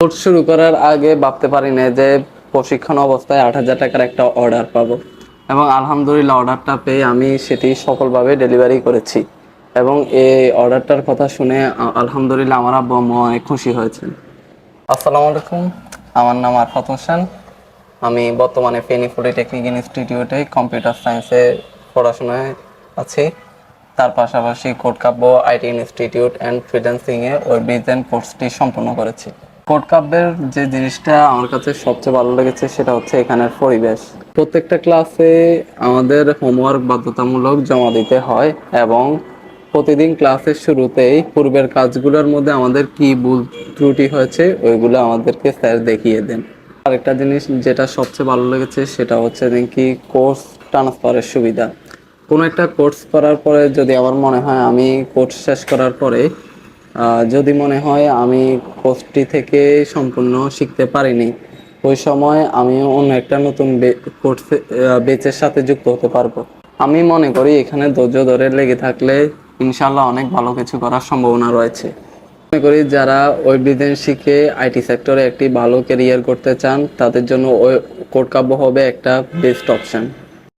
Course শুরু করার আগে ভাবতে পারি না যে প্রশিক্ষণ অবস্থায় আট হাজার টাকার একটা অর্ডার পাবো। এবং আলহামদুলিল্লাহ অর্ডারটা পেয়ে আমি সেটি সফলভাবে ডেলিভারি করেছি। এবং এই অর্ডারটার কথা শুনে আলহামদুলিল্লাহ আমার আব্বা অনেক খুশি হয়েছেন। আসসালামু আলাইকুম। আমার নাম আরফাত হোসেন। আমি বর্তমানে ফেনী পলিটেকনিক ইনস্টিটিউটে কম্পিউটার সায়েন্সে পড়াশোনায় আছি। তার পাশাপাশি কোটকাব্য আইটি ইনস্টিটিউট অ্যান্ড ফ্রিল্যান্সিংয়ে ওয়েব ডিজাইন কোর্সটি সম্পূর্ণ করেছি। কোটকাব্যের যে জিনিসটা আমার কাছে সবচেয়ে ভালো লেগেছে সেটা হচ্ছে এখানের পরিবেশ। প্রত্যেকটা ক্লাসে আমাদের হোমওয়ার্ক বাধ্যতামূলক জমা দিতে হয় এবং প্রতিদিন ক্লাসের শুরুতেই পূর্বের কাজগুলোর মধ্যে আমাদের কি ভুল ত্রুটি হয়েছে ওইগুলো আমাদেরকে স্যার দেখিয়ে দেন। আরেকটা জিনিস যেটা সবচেয়ে ভালো লেগেছে সেটা হচ্ছে কি কোর্স ট্রান্সফারের সুবিধা। কোনো একটা কোর্স করার পরে যদি আমার মনে হয় আমি কোর্স শেষ করার পরে যদি মনে হয় আমি কোর্সটি থেকে সম্পূর্ণ শিখতে পারিনি, ওই সময় আমি অন্য একটা নতুন কোর্সে বেচের সাথে যুক্ত হতে পারব। আমি মনে করি এখানে ধৈর্য ধরে লেগে থাকলে ইনশাল্লাহ অনেক ভালো কিছু করার সম্ভাবনা রয়েছে। মনে করি যারা ওয়েব ডিজাইন শিখে আইটি সেক্টরে একটি ভালো কেরিয়ার করতে চান, তাদের জন্য ওই কাব্য হবে একটা বেস্ট অপশন।